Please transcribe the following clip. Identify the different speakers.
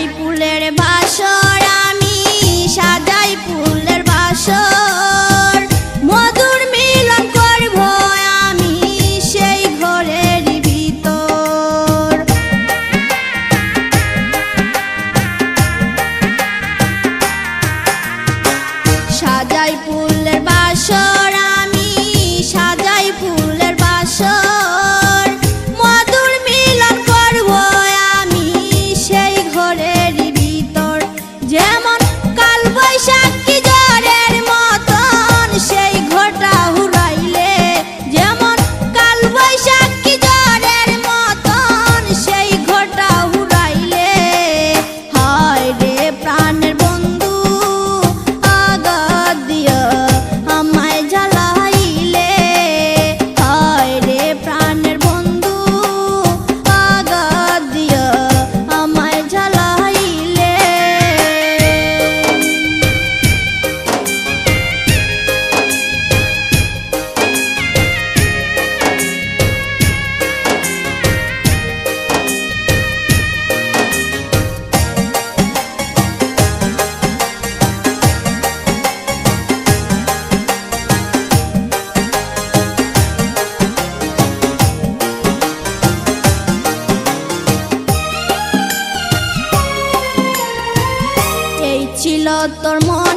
Speaker 1: সাজাই ফুলের বাসর, আমি সাজাই ফুলের বাসর। মধুর মিলন করব আমি সেই ঘরের ভিতর। সাজাই ফুল ছিল তোর মন